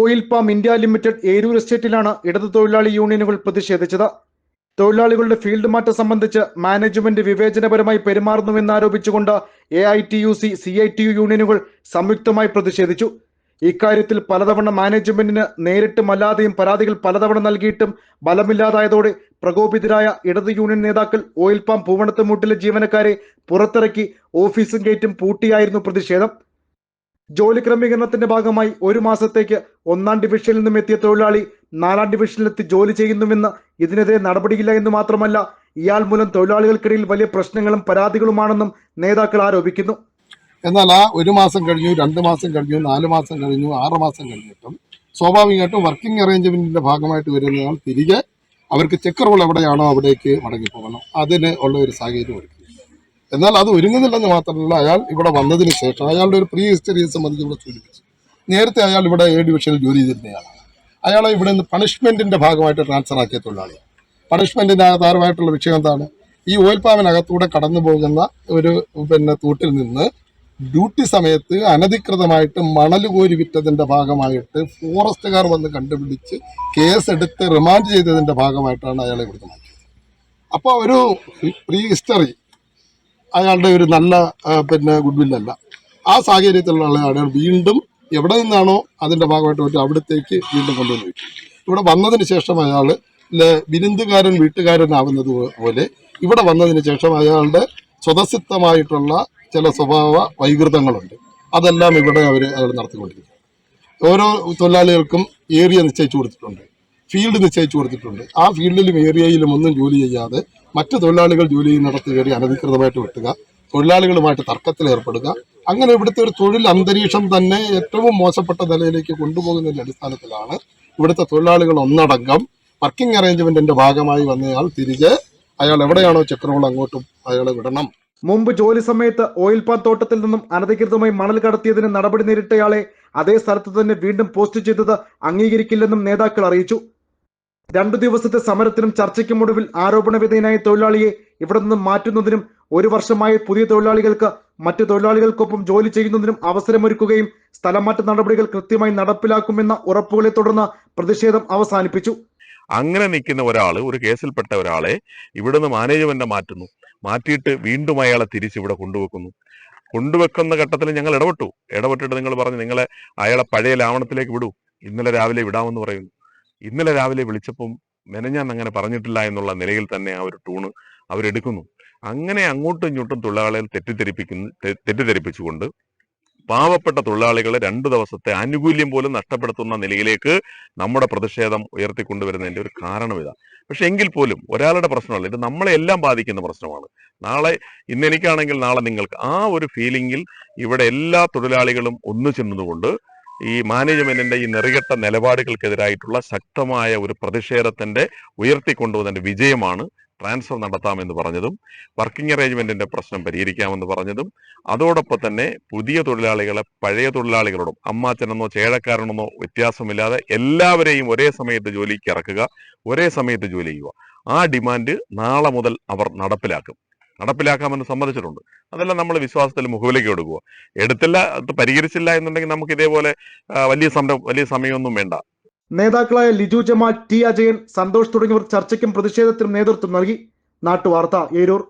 Oil Palm India Limited Eroor എസ്റ്റേറ്റിലാണ് ഇടതു തൊഴിലാളി യൂണിയനുകൾ പ്രതിഷേധിച്ചത്. തൊഴിലാളികളുടെ ഫീൽഡ് മാറ്റം സംബന്ധിച്ച് മാനേജ്മെന്റ് വിവേചനപരമായി പെരുമാറുന്നുവെന്ന് ആരോപിച്ചുകൊണ്ട് A I T U C C I T U യൂണിയനുകൾ സംയുക്തമായി പ്രതിഷേധിച്ചു. ഇക്കാര്യത്തിൽ പലതവണ മാനേജ്മെന്റിന് നേരിട്ടും അല്ലാതെയും പരാതികൾ പലതവണ നൽകിയിട്ടും ബലമില്ലാതായതോടെ പ്രകോപിതരായ ഇടത് യൂണിയൻ നേതാക്കൾ ഓയിൽ പാം പൂവണത്തുമൂട്ടിലെ ജീവനക്കാരെ പുറത്തിറക്കി ഓഫീസും ഗേറ്റും പൂട്ടിയായിരുന്നു പ്രതിഷേധം. ജോലി ക്രമീകരണത്തിന്റെ ഭാഗമായി ഒരു മാസത്തേക്ക് ഒന്നാം ഡിവിഷനിൽ നിന്നും എത്തിയ തൊഴിലാളി നാലാം ഡിവിഷനിലെത്തി ജോലി ചെയ്യുന്നുവെന്ന് ഇതിനെതിരെ നടപടിയില്ല എന്ന് മാത്രമല്ല ഇയാൾ മൂലം തൊഴിലാളികൾക്കിടയിൽ വലിയ പ്രശ്നങ്ങളും പരാതികളുമാണെന്നും നേതാക്കൾ ആരോപിക്കുന്നു. എന്നാൽ ആ ഒരു മാസം കഴിഞ്ഞു രണ്ട് മാസം കഴിഞ്ഞു നാല് മാസം കഴിഞ്ഞു ആറ് മാസം കഴിഞ്ഞിട്ടും സ്വാഭാവികമായിട്ടും വർക്കിംഗ് അറേഞ്ച്മെന്റിന്റെ ഭാഗമായിട്ട് വരുന്നയാൾ തിരികെ അവർക്ക് ചെക്ക് റോൾ എവിടെയാണോ അവിടേക്ക് മടങ്ങിപ്പോകണം. അതിന് ഉള്ള ഒരു സാഹചര്യം ഒരുക്കി. എന്നാൽ അത് ഒരുങ്ങുന്നില്ലെന്ന് മാത്രമല്ല അയാൾ ഇവിടെ വന്നതിന് ശേഷം അയാളുടെ ഒരു പ്രീ ഹിസ്റ്ററിയെ സംബന്ധിച്ച് ഇവിടെ സൂചിപ്പിച്ചു. നേരത്തെ അയാൾ ഇവിടെ എ ഡിവിഷനിൽ ജോലി ചെയ്തിരുന്നയാളാണ്. അയാളെ ഇവിടെ നിന്ന് പണിഷ്മെന്റിന്റെ ഭാഗമായിട്ട് ട്രാൻസ്ഫർ ആക്കിയ തൊഴിലാളിയാണ്. പണിഷ്മെന്റിന്റെ ആധാരമായിട്ടുള്ള വിഷയം എന്താണ്? ഈ ഓയിൽ കടന്നു പോകുന്ന ഒരു പിന്നെ തൂട്ടിൽ നിന്ന് ഡ്യൂട്ടി സമയത്ത് അനധികൃതമായിട്ട് മണൽ കോരി വിറ്റതിന്റെ ഭാഗമായിട്ട് ഫോറസ്റ്റുകാർ വന്ന് കണ്ടുപിടിച്ച് കേസെടുത്ത് റിമാൻഡ് ചെയ്തതിന്റെ ഭാഗമായിട്ടാണ് അയാളെ ഇവിടുത്തെ മാറ്റിയത്. അപ്പോൾ ഒരു പ്രീ ഹിസ്റ്ററി അയാളുടെ ഒരു നല്ല പിന്നെ ഗുഡ്വില്ലല്ല ആ സാഹചര്യത്തിലുള്ള ആളുകൾ വീണ്ടും എവിടെ നിന്നാണോ അതിന്റെ ഭാഗമായിട്ട് പറ്റും അവിടത്തേക്ക് വീണ്ടും കൊണ്ടുവന്ന് വയ്ക്കും ഇവിടെ വന്നതിന് ശേഷം അയാൾ വിരുന്നുകാരൻ വീട്ടുകാരനാവുന്നത് പോലെ ഇവിടെ വന്നതിന് ശേഷം അയാളുടെ സ്വതസിദ്ധമായിട്ടുള്ള ചില സ്വഭാവ വൈകൃതങ്ങളുണ്ട്. അതെല്ലാം ഇവിടെ അവർ അയാൾ നടത്തിക്കൊണ്ടിരിക്കും ഓരോ തൊഴിലാളികൾക്കും ഏരിയ നിശ്ചയിച്ചു കൊടുത്തിട്ടുണ്ട്. ഫീൽഡ് നിശ്ചയിച്ചു കൊടുത്തിട്ടുണ്ട്. ആ ഫീൽഡിലും ഏരിയയിലും ഒന്നും ജോലി ചെയ്യാതെ മറ്റു തൊഴിലാളികൾ ജോലി ചെയ്യുന്നിടത്ത് കയറി അനധികൃതമായിട്ട് വെട്ടുക തൊഴിലാളികളുമായിട്ട് തർക്കത്തിൽ ഏർപ്പെടുക അങ്ങനെ ഇവിടുത്തെ ഒരു തൊഴിൽ അന്തരീക്ഷം തന്നെ ഏറ്റവും മോശപ്പെട്ട നിലയിലേക്ക് കൊണ്ടുപോകുന്നതിന്റെ അടിസ്ഥാനത്തിലാണ് ഇവിടുത്തെ തൊഴിലാളികൾ ഒന്നടങ്കം വർക്കിംഗ് അറേഞ്ച്മെന്റിന്റെ ഭാഗമായി വന്നയാൾ തിരികെ അയാൾ എവിടെയാണോ ചക്രങ്ങൾ അങ്ങോട്ടും അയാളെ വിടണം. മുമ്പ് ജോലി സമയത്ത് ഓയിൽ പാം തോട്ടത്തിൽ നിന്നും അനധികൃതമായി മണൽ കടത്തിയതിന് നടപടി നേരിട്ടയാളെ അതേ സ്ഥലത്ത് തന്നെ വീണ്ടും പോസ്റ്റ് ചെയ്തത് അംഗീകരിക്കില്ലെന്നും നേതാക്കൾ അറിയിച്ചു. രണ്ടു ദിവസത്തെ സമരത്തിനും ചർച്ചയ്ക്കും ഒടുവിൽ ആരോപണ വിധേയനായ തൊഴിലാളിയെ ഇവിടെ നിന്നും മാറ്റുന്നതിനും ഒരു വർഷമായി പുതിയ തൊഴിലാളികൾക്ക് മറ്റു തൊഴിലാളികൾക്കൊപ്പം ജോലി ചെയ്യുന്നതിനും അവസരമൊരുക്കുകയും സ്ഥലമാറ്റ നടപടികൾ കൃത്യമായി നടപ്പിലാക്കുമെന്ന ഉറപ്പുകളെ തുടർന്ന് പ്രതിഷേധം അവസാനിപ്പിച്ചു. അങ്ങനെ നിൽക്കുന്ന ഒരാൾ ഒരു കേസിൽപ്പെട്ട ഒരാളെ ഇവിടുന്ന് മാനേജ്മെന്റ് മാറ്റുന്നു. മാറ്റിയിട്ട് വീണ്ടും അയാളെ തിരിച്ച് ഇവിടെ കൊണ്ടുവെക്കുന്നു. കൊണ്ടുവെക്കുന്ന ഘട്ടത്തിൽ ഞങ്ങൾ ഇടപെട്ടു. ഇടപെട്ടിട്ട് നിങ്ങൾ പറഞ്ഞു നിങ്ങളെ അയാളെ പഴയ ലാവണത്തിലേക്ക് വിടൂ. ഇന്നലെ രാവിലെ വിടാമെന്ന് പറയുന്നു. ഇന്നലെ രാവിലെ വിളിച്ചപ്പം മെനഞ്ഞാൻ അങ്ങനെ പറഞ്ഞിട്ടില്ല എന്നുള്ള നിലയിൽ തന്നെ ആ ഒരു ടൂണ് അവരെടുക്കുന്നു. അങ്ങനെ അങ്ങോട്ടും ഇങ്ങോട്ടും തൊഴിലാളികൾ തെറ്റിദ്ധരിപ്പിക്കുന്നു തെറ്റിദ്ധരിപ്പിച്ചുകൊണ്ട് പാവപ്പെട്ട തൊഴിലാളികളെ രണ്ടു ദിവസത്തെ ആനുകൂല്യം പോലും നഷ്ടപ്പെടുത്തുന്ന നിലയിലേക്ക് നമ്മുടെ പ്രതിഷേധം ഉയർത്തിക്കൊണ്ടുവരുന്നതിന്റെ ഒരു കാരണം ഇതാ. പക്ഷെ എങ്കിൽ പോലും ഒരാളുടെ പ്രശ്നമല്ല ഇത് നമ്മളെ എല്ലാം ബാധിക്കുന്ന പ്രശ്നമാണ്. നാളെ ഇന്ന് എനിക്കാണെങ്കിൽ നാളെ നിങ്ങൾക്ക് ആ ഒരു ഫീലിംഗിൽ ഇവിടെ എല്ലാ തൊഴിലാളികളും ഒന്നു ചെന്നതുകൊണ്ട് ഈ മാനേജ്മെന്റിന്റെ ഈ നെറികെട്ട നിലപാടുകൾക്കെതിരായിട്ടുള്ള ശക്തമായ ഒരു പ്രതിഷേധത്തിന്റെ ഉയർത്തിക്കൊണ്ടുവന്നതിന്റെ വിജയമാണ് ട്രാൻസ്ഫർ നടത്താമെന്ന് പറഞ്ഞതും വർക്കിംഗ് അറേഞ്ച്മെന്റിന്റെ പ്രശ്നം പരിഹരിക്കാമെന്ന് പറഞ്ഞതും അതോടൊപ്പം തന്നെ പുതിയ തൊഴിലാളികളെ പഴയ തൊഴിലാളികളോടും അമ്മാച്ചനെന്നോ ചേഴക്കാരനെന്നോ വ്യത്യാസമില്ലാതെ എല്ലാവരെയും ഒരേ സമയത്ത് ജോലിക്ക് ഇറക്കുക ഒരേ സമയത്ത് ജോലി ചെയ്യുക. ആ ഡിമാൻഡ് നാളെ മുതൽ അവർ നടപ്പിലാക്കും. നടപ്പിലാക്കാമെന്ന് സമ്മതിച്ചിട്ടുണ്ട്. അതെല്ലാം നമ്മൾ വിശ്വാസത്തിൽ മുഖവിലേക്ക് എടുക്കുക. എടുത്തില്ല പരിഹരിച്ചില്ല എന്നുണ്ടെങ്കിൽ നമുക്ക് ഇതേപോലെ വലിയ സമരം വലിയ സമയമൊന്നും വേണ്ട. നേതാക്കളായ ലിജു ജമാൽ ടി അജയൻ സന്തോഷ് തുടങ്ങിയവർ ചർച്ചയ്ക്കും പ്രതിഷേധത്തിനും നേതൃത്വം നൽകി. നാട്ടുവാർത്ത ഏരൂർ.